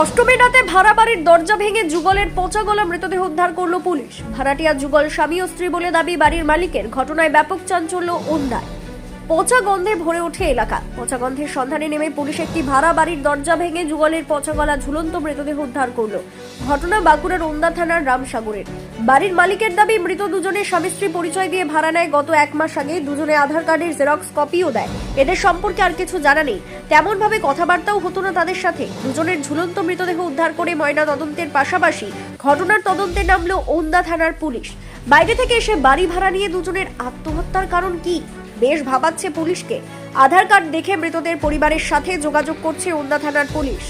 অষ্টমী রাতে ভাড়া বাড়ির দরজা ভেঙে যুগলের পচা গলা মৃতদেহ উদ্ধার করল পুলিশ। ভাড়াটিয়া যুগল স্বামী ও স্ত্রী বলে দাবি বাড়ির মালিকের। ঘটনায় ব্যাপক চাঞ্চল্য ওন্দায় পচা গন্ধে ভরে ওঠে এলাকা। পচা গন্ধের সন্ধানে নেমে পুলিশ একটি ভাড়া বাড়ির দরজা ভেঙে যুগলের পচা গলা ঝুলন্ত মৃতদেহ উদ্ধার করল। ঘটনা বাঁকুড়ার ওন্দা থানার রামসাগরের। বাড়ির মালিকের দাবি, মৃত দুজনের স্বামী স্ত্রী পরিচয় দিয়ে ভাড়া নেয়। গত এক মাস আগে দুজনে আধার কার্ডের জেরক্স কপিও দেয়। এদের সম্পর্কে আর কিছু জানা নেই। তেমন ভাবে কথাবার্তাও হতো না তাদের সাথে। দুজনের ঝুলন্ত মৃতদেহ উদ্ধার করে ময়না তদন্তের পাশাপাশি ঘটনার তদন্তে নামলো ওন্দা থানার পুলিশ। বাইরে থেকে এসে বাড়ি ভাড়া নিয়ে দুজনের আত্মহত্যার কারণ কি? বেশ ভাবাচ্ছে পুলিশকে। আধার কার্ড দেখে মৃতদের পরিবারের সাথে যোগাযোগ করছে ওন্দা থানার পুলিশ।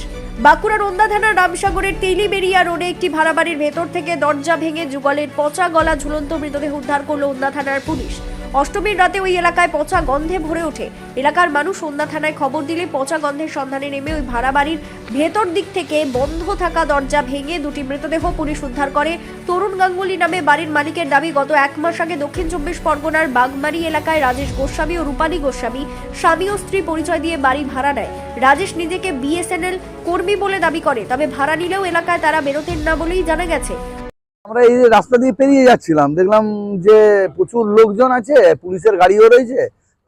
বাঁকুড়ার ওন্দা থানার রামসাগরের টেলিবেরিয়া রোডে একটি ভাড়া বাড়ির ভেতর থেকে দরজা ভেঙে যুগলের পচা গলা ঝুলন্ত মৃতদেহ উদ্ধার করল ওন্দা থানার পুলিশ। অষ্টমীর রাতে ওই এলাকায় পচা গন্ধে ভরে ওঠে। এলাকার মানুষ সন্ধ্যা থানায় খবর দিলে পচা গন্ধের সন্ধানে নেমে ওই ভাড়া বাড়ির ভেতর দিক থেকে বন্ধ থাকা দরজা ভেঙে দুটি মৃতদেহ পুলিশ উদ্ধার করে। তরুণ গাঙ্গুলি নামে বাড়ির মালিকের দাবি, গত এক মাস আগে দক্ষিণ চব্বিশ পরগনার বাগমারি এলাকায় রাজেশ গোস্বামী ও রূপালী গোস্বামী, স্বামী ও স্ত্রী পরিচয় দিয়ে বাড়ি ভাড়া নেয়। রাজেশ নিজেকে বিএসএনএল কর্মী বলে দাবি করে, তবে ভাড়া নিলেও এলাকায় তারা বেরোতেন না বলেই জানা গেছে। আমরা এই রাস্তা দিয়ে পেরিয়ে যাচ্ছিলাম দেখলাম যে প্রচুর লোকজন আছে পুলিশের গাড়িও রয়েছে।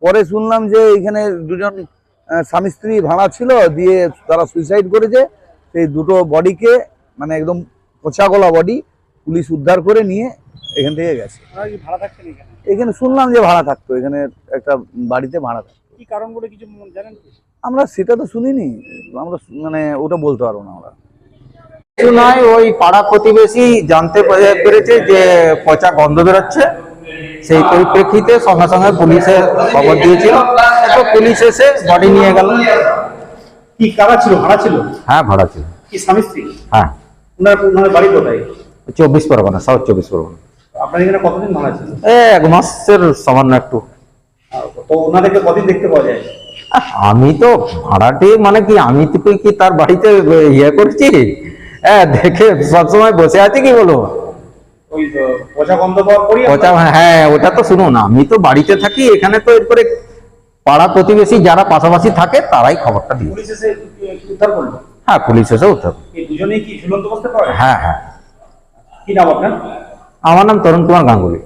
পরে শুনলাম যে এখানে দুজন স্বামী স্ত্রী ভাড়া ছিল দিয়ে তারা সুইসাইড করেছে। সেই দুটো বডিকে মানে একদম পচা গলা বডি পুলিশ উদ্ধার করে নিয়ে এখান থেকে গেছে। এখানে? শুনলাম যে ভাড়া থাকতো এখানে একটা বাড়িতে ভাড়া থাকতো। কি কারণ বলে কিছু জানেন আমরা সেটা তো শুনিনি আমরা মানে ওটা বলতে পারব না আমরা। কিছু নয় ওই পাড়া প্রতিবেশী জানতে পেরেছে যে পচা গন্ধ বেরোচ্ছে। সেই পরিপ্রেক্ষিতে সঙ্গে সঙ্গে পুলিশে খবর দিয়েছিল। তো পুলিশ এসে বডি নিয়ে গেল। কি কারা ছিল? ভাড়া ছিল? হ্যাঁ ভাড়া ছিল। কি স্বামী স্ত্রী? হ্যাঁ। ওনার ওনার বাড়ি কোথায়? চব্বিশ পরগনা সাউথ চব্বিশ পরগনা। আপনার এখানে কতদিন ভাড়া ছিল? এ এক মাসের সামান্য একটু। তো ওনাদেরকে কদিন দেখতে পাওয়া যায়? আমি তো ভাড়াটি মানে কি আমি তো কি তার বাড়িতে ইয়ে করছি? হ্যাঁ দেখে সবসময় বসে আছে কি বলব? ওটা আপনারা- হ্যাঁ ওটা তো শুনো না আমি তো বাড়িতে থাকি এখানে তো এরপরে পাড়া প্রতিবেশী যারা পাশাপাশি থাকে তারাই খবরটা দিয়ে উদ্ধার হ্যাঁ পুলিশ এসে যায়? হ্যাঁ হ্যাঁ। কি নাম আমার নাম তরুণ কুমার গাঙ্গুলি।